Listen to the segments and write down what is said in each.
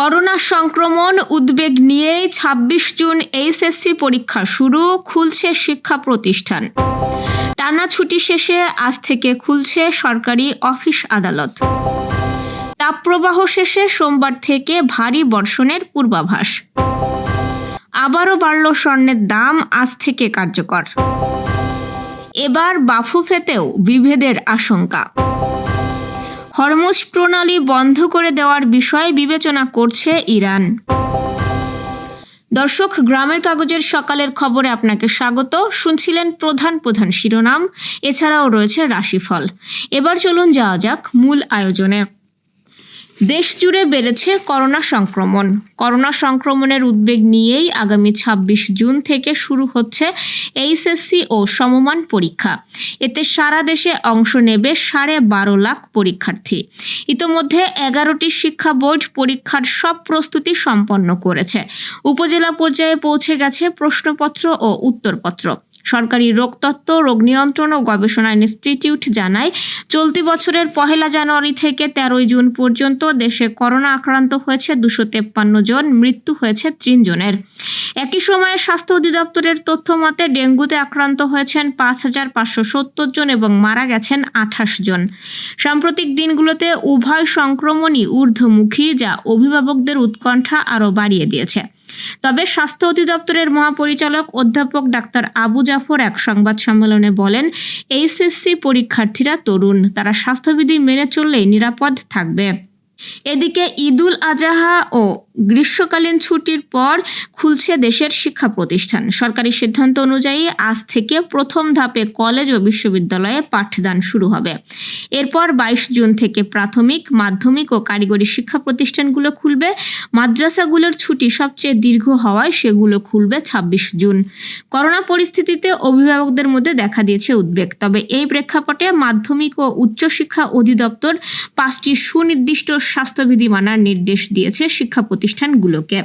Corona সংক্রমণ উদ্বেগ নিয়েই ছাব্বিশ জুন এইচএসসি পরীক্ষা শুরু, খুলছে শিক্ষা প্রতিষ্ঠান। টানা ছুটি শেষে আজ থেকে খুলছে সরকারি অফিস আদালত। তাপপ্রবাহ শেষে সোমবার থেকে ভারী বর্ষণের পূর্বাভাস। আবারও বাড়ল স্বর্ণের দাম, আজ থেকে কার্যকর। এবার বাফুফেতেও বিভেদের আশঙ্কা। হরমুজ প্রণালী বন্ধ করে দেওয়ার বিষয়ে বিবেচনা করছে ইরান। দর্শক, গ্রামের কাগজের সকালের খবরে আপনাকে স্বাগত। শুনছিলেন প্রধান প্রধান শিরোনাম, এছাড়াও রয়েছে রাশিফল। এবার চলুন যাওয়া যাক মূল আয়োজনে। দেশ জুড়ে বেড়েছে করোনা সংক্রমণ। করোনা সংক্রমণের উদ্বেগ নিয়েই আগামী ২৬ জুন থেকে শুরু হচ্ছে এইচএসসি ও সমমান পরীক্ষা। এতে সারা দেশে অংশ নেবে সাড়ে বারো লাখ পরীক্ষার্থী। ইতোমধ্যে এগারোটি শিক্ষা বোর্ড পরীক্ষার সব প্রস্তুতি সম্পন্ন করেছে। উপজেলা পর্যায়ে পৌঁছে গেছে প্রশ্নপত্র ও উত্তরপত্র। সরকারি রোগতত্ত্ব, রোগ নিয়ন্ত্রণ ও গবেষণা ইনস্টিটিউট জানায়, চলতি বছরের পহেলা জানুয়ারি থেকে তেরোই জুন পর্যন্ত দেশে করোনা আক্রান্ত হয়েছে দুশো তেপ্পান্ন জন, মৃত্যু হয়েছে তিন জনের। একই সময়ে স্বাস্থ্য অধিদপ্তরের তথ্য মতে ডেঙ্গুতে আক্রান্ত হয়েছেন পাঁচ হাজার পাঁচশো সত্তর জন এবং মারা গেছেন আঠাশ জন। সাম্প্রতিক দিনগুলোতে উভয় সংক্রমণই ঊর্ধ্বমুখী, যা অভিভাবকদের উৎকণ্ঠা আরও বাড়িয়ে দিয়েছে। তবে স্বাস্থ্য অধিদপ্তরের মহাপরিচালক অধ্যাপক ডাক্তার আবু জাফর এক সংবাদ সম্মেলনে বলেন, এইচএসসি পরীক্ষার্থীরা তরুণ, তারা স্বাস্থ্যবিধি মেনে চললেই নিরাপদ থাকবে। এদিকে ঈদুল আজাহা ও গ্রীষ্মকালীন ছুটির পর খুলছে দেশের শিক্ষা প্রতিষ্ঠান। সরকারি সিদ্ধান্ত অনুযায়ী আজ থেকে প্রথম ধাপে কলেজ ও বিশ্ববিদ্যালয়ে পাঠদান শুরু হবে। এরপর বাইশ জুন থেকে প্রাথমিক, মাধ্যমিক ও কারিগরি শিক্ষা প্রতিষ্ঠানগুলো খুলবে। মাদ্রাসাগুলোর ছুটি সবচেয়ে দীর্ঘ হওয়ায় সেগুলো খুলবে ছাব্বিশ জুন। করোনা পরিস্থিতিতে অভিভাবকদের মধ্যে দেখা দিয়েছে উদ্বেগ। তবে এই প্রেক্ষাপটে মাধ্যমিক ও উচ্চশিক্ষা অধিদপ্তর পাঁচটি সুনির্দিষ্ট স্বাস্থ্যবিধি মানার নির্দেশ দিয়েছে শিক্ষা প্রতিষ্ঠানগুলোকে।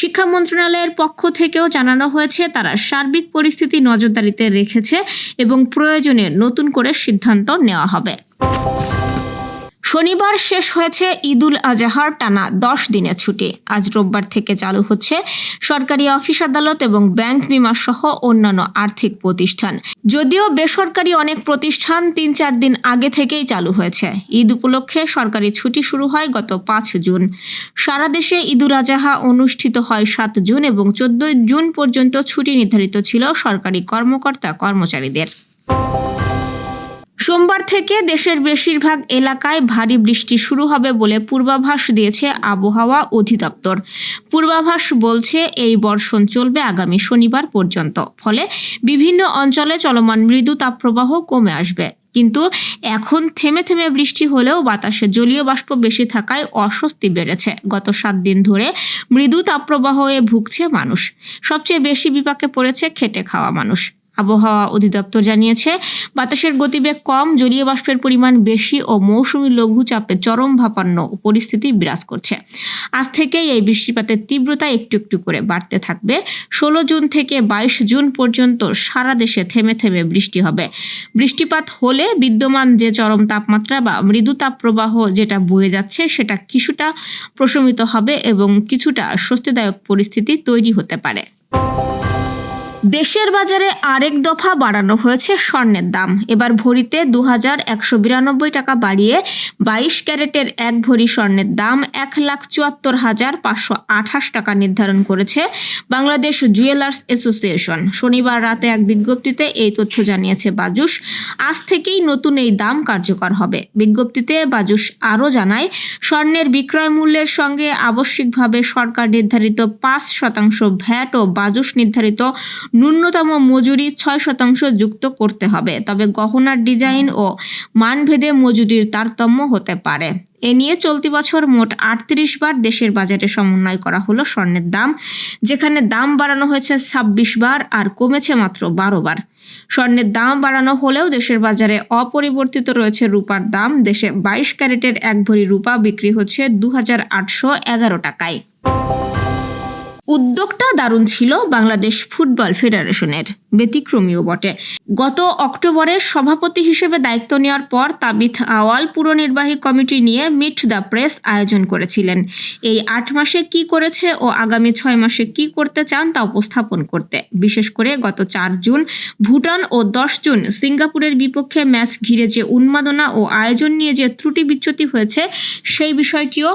শিক্ষা মন্ত্রণালয়ের পক্ষ থেকেও জানানো হয়েছে, তারা সার্বিক পরিস্থিতি নজরদারিতে রেখেছে এবং প্রয়োজনে নতুন করে সিদ্ধান্ত নেওয়া হবে। শনিবার শেষ হয়েছে ঈদুল আজহার টানা দশ দিনের ছুটি। আজ রোববার থেকে চালু হচ্ছে সরকারি অফিস আদালত এবং ব্যাংক বিমা সহ অন্যান্য আর্থিক প্রতিষ্ঠান। যদিও বেসরকারি অনেক প্রতিষ্ঠান তিন চার দিন আগে থেকেই চালু হয়েছে। ঈদ উপলক্ষে সরকারি ছুটি শুরু হয় গত পাঁচ জুন। সারা দেশে ঈদুল আজহা অনুষ্ঠিত হয় সাত জুন এবং চোদ্দই জুন পর্যন্ত ছুটি নির্ধারিত ছিল সরকারি কর্মকর্তা কর্মচারীদের সোমবার থেকে দেশের বেশিরভাগ এলাকায় ভারী বৃষ্টি শুরু হবে বলে পূর্বাভাস দিয়েছে আবহাওয়া অধিদপ্তর। পূর্বাভাস বলছে এই বর্ষণ চলবে আগামী শনিবার পর্যন্ত, ফলে বিভিন্ন অঞ্চলে চলমান মৃদু তাপপ্রবাহ কমে আসবে। কিন্তু এখন থেমে থেমে বৃষ্টি হলেও বাতাসে জলীয় বাষ্প বেশি থাকায় অস্বস্তি বেড়েছে। গত সাত দিন ধরে মৃদু তাপপ্রবাহে ভুগছে মানুষ। সবচেয়ে বেশি বিপাকে পড়েছে খেটে খাওয়া মানুষ। আবহাওয়া অধিদপ্তর জানিয়েছে, বাতাসের গতিবেগ কম, জলীয় বাষ্পের পরিমাণ বেশি ও মৌসুমি লঘুচাপে চরম ভাপান্ন পরিস্থিতি বিরাজ করছে। আজ থেকেই এই বৃষ্টিপাতের তীব্রতা একটু একটু করে বাড়তে থাকবে। ষোলো জুন থেকে বাইশ জুন পর্যন্ত সারা দেশে থেমে থেমে বৃষ্টি হবে। বৃষ্টিপাত হলে বিদ্যমান যে চরম তাপমাত্রা বা মৃদু তাপপ্রবাহ যেটা বয়ে যাচ্ছে, সেটা কিছুটা প্রশমিত হবে এবং কিছুটা স্বস্তিদায়ক পরিস্থিতি তৈরি হতে পারে। দেশের বাজারে আরেক দফা বাড়ানো হয়েছে স্বর্ণের দাম। এবার ভরিতে দু হাজার একশো বিরানব্বই টাকা বাড়িয়ে বাইশ ক্যারেটের এক ভরি স্বর্ণের দাম এক লাখ চুয়াত্তর হাজার পাঁচশো আঠাশ টাকা নির্ধারণ করেছে বাংলাদেশ জুয়েলার্স অ্যাসোসিয়েশন। শনিবার রাতে এক বিজ্ঞপ্তিতে এই তথ্য জানিয়েছে বাজুস আজ থেকেই নতুন এই দাম কার্যকর হবে। বিজ্ঞপ্তিতে বাজুস আরও জানায়, স্বর্ণের বিক্রয় মূল্যের সঙ্গে আবশ্যিকভাবে সরকার নির্ধারিত পাঁচ শতাংশ ভ্যাট ও বাজুস নির্ধারিত ন্যূনতম মজুরি ছয় শতাংশ যুক্ত করতে হবে। তবে গহনার ডিজাইন ও মানভেদে মজুরির তারতম্য হতে পারে। এ নিয়ে চলতি বছর মোট আটত্রিশ বার দেশের বাজারে সমন্বয় করা হলো স্বর্ণের দাম, যেখানে দাম বাড়ানো হয়েছে ছাব্বিশ বার আর কমেছে মাত্র বারো বার। স্বর্ণের দাম বাড়ানো হলেও দেশের বাজারে অপরিবর্তিত রয়েছে রূপার দাম। দেশে বাইশ ক্যারেটের এক ভরি রূপা বিক্রি হচ্ছে দু হাজার আটশো এগারো টাকায়। উদ্যোগটা দারুণ ছিল বাংলাদেশ ফুটবল ফেডারেশনের, ব্যতিক্রমীও বটে। গত অক্টোবরে সভাপতি হিসেবে দায়িত্ব নেওয়ার পর তাবিথ আওয়াল পুরো নির্বাহী কমিটি নিয়ে মিট দ্য প্রেস আয়োজন করেছিলেন। এই আট মাসে কি করেছে ও আগামী ছয় মাসে কি করতে চান তা উপস্থাপন করতে। বিশেষ করে গত চার জুন, ভুটান ও দশ জুন সিঙ্গাপুরের বিপক্ষে ম্যাচ ঘিরে যে উন্মাদনা ও আয়োজন নিয়ে যে ত্রুটি বিচ্যুতি হয়েছে, সেই বিষয়টিও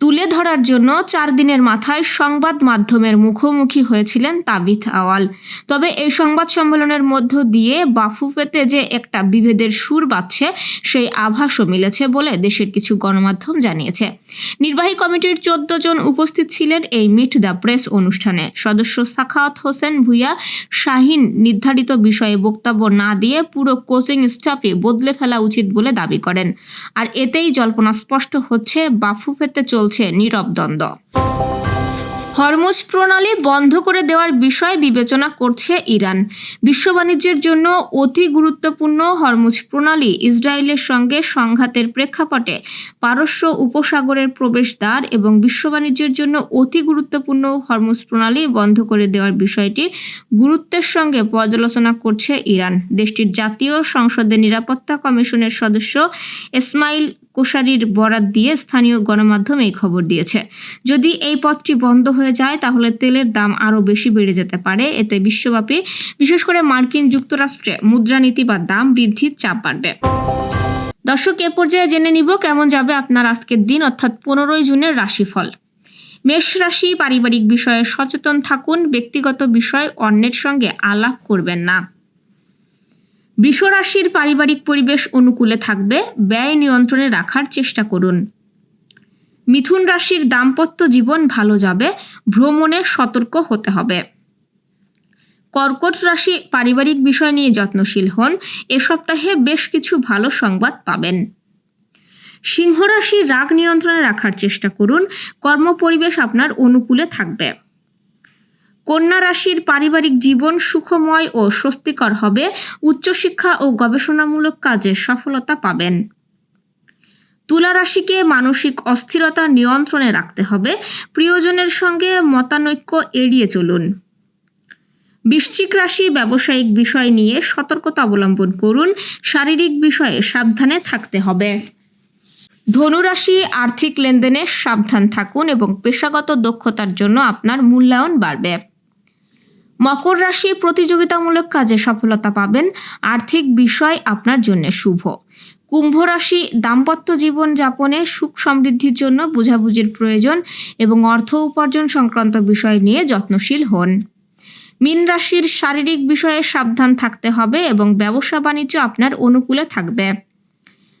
তুলে ধরার জন্য চার দিনের মাথায় সংবাদ মাধ্যমের মুখোমুখি হয়েছিলেন তাবিথ আওয়াল। তবে এই সংবাদ সম্মেলনের মধ্য দিয়ে বাফুফেতে যে একটা বিভেদের সুর বাজছে, সেই আভাসও মিলেছে বলে দেশের কিছু গণমাধ্যম জানিয়েছে। নির্বাহী কমিটির চোদ্দ জন উপস্থিত ছিলেন এই মিট দ্য প্রেস অনুষ্ঠানে। সদস্য সাখাওয়াত হোসেন ভুইয়া, শাহিন নির্ধারিত বিষয়ে বক্তব্য না দিয়ে পুরো কোচিং স্টাফে বদলে ফেলা উচিত বলে দাবি করেন। আর এতেই জল্পনা স্পষ্ট হচ্ছে, বাফুফেতে চলছে নীরব দ্বন্দ্ব। হরমুজ প্রণালী বন্ধ করে দেওয়ার বিষয় বিবেচনা করছে ইরান। বিশ্ব বাণিজ্যের জন্য অতি গুরুত্বপূর্ণ হরমুজ প্রণালী ইসরায়েলের সঙ্গে সংঘাতের প্রেক্ষাপটে পারস্য উপসাগরের প্রবেশদ্বার এবং বিশ্ব বাণিজ্যের জন্য অতি গুরুত্বপূর্ণ হরমুজ প্রণালী বন্ধ করে দেওয়ার বিষয়টি গুরুত্বের সঙ্গে পর্যালোচনা করছে ইরান। দেশটির জাতীয় সংসদের নিরাপত্তা কমিশনের সদস্য ইসমাইল কোশারির বরাত দিয়ে স্থানীয় গণমাধ্যম এই খবর দিয়েছে। যদি এই পথটি বন্ধ হয়ে যায়, তাহলে তেলের দাম আরও বেশি বেড়ে যেতে পারে। এতে বিশ্বব্যাপী, বিশেষ করে মার্কিন যুক্তরাষ্ট্রে মুদ্রানীতি বা দাম বৃদ্ধির চাপ বাড়বে। দর্শক, এ পর্যায়ে জেনে নিব কেমন যাবে আপনার আজকের দিন, অর্থাৎ পনেরোই জুনের রাশিফল। মেষ রাশি পারিবারিক বিষয়ে সচেতন থাকুন, ব্যক্তিগত বিষয় অন্যের সঙ্গে আলাপ করবেন না। বৃষ রাশির পারিবারিক পরিবেশ অনুকূলে থাকবে, ব্যয় নিয়ন্ত্রণে রাখার চেষ্টা করুন। মিথুন রাশির দাম্পত্য জীবন ভালো যাবে, ভ্রমণে সতর্ক হতে হবে। কর্কট রাশি পারিবারিক বিষয় নিয়ে যত্নশীল হন, এ সপ্তাহে বেশ কিছু ভালো সংবাদ পাবেন। সিংহ রাশি রাগ নিয়ন্ত্রণে রাখার চেষ্টা করুন, কর্মপরিবেশ আপনার অনুকূলে থাকবে। কন্যা রাশির পারিবারিক জীবন সুখময় ও স্বস্তিকর হবে। উচ্চশিক্ষা ও গবেষণামূলক কাজে সফলতা পাবেন। তুলা রাশিকে মানসিক অস্থিরতা নিয়ন্ত্রণে রাখতে হবে। প্রিয়জনের সঙ্গে মতানৈক্য এড়িয়ে চলুন। বৃশ্চিক রাশি ব্যবসায়িক বিষয় নিয়ে সতর্কতা অবলম্বন করুন। শারীরিক বিষয়ে সাবধানে থাকতে হবে। ধনুরাশি আর্থিক লেনদেনে সাবধান থাকুন এবং পেশাগত দক্ষতার জন্য আপনার মূল্যায়ন বাড়বে। মকর রাশি প্রতিযোগিতামূলক কাজে সফলতা পাবেন। আর্থিক বিষয় আপনার জন্য শুভ। কুম্ভ রাশি দাম্পত্য জীবন যাপনে সুখ সমৃদ্ধির জন্য বোঝাবুঝির প্রয়োজন এবং অর্থ উপার্জন সংক্রান্ত বিষয় নিয়ে যত্নশীল হন। মীন রাশির শারীরিক বিষয়ে সাবধান থাকতে হবে এবং ব্যবসা বাণিজ্য আপনার অনুকূলে থাকবে।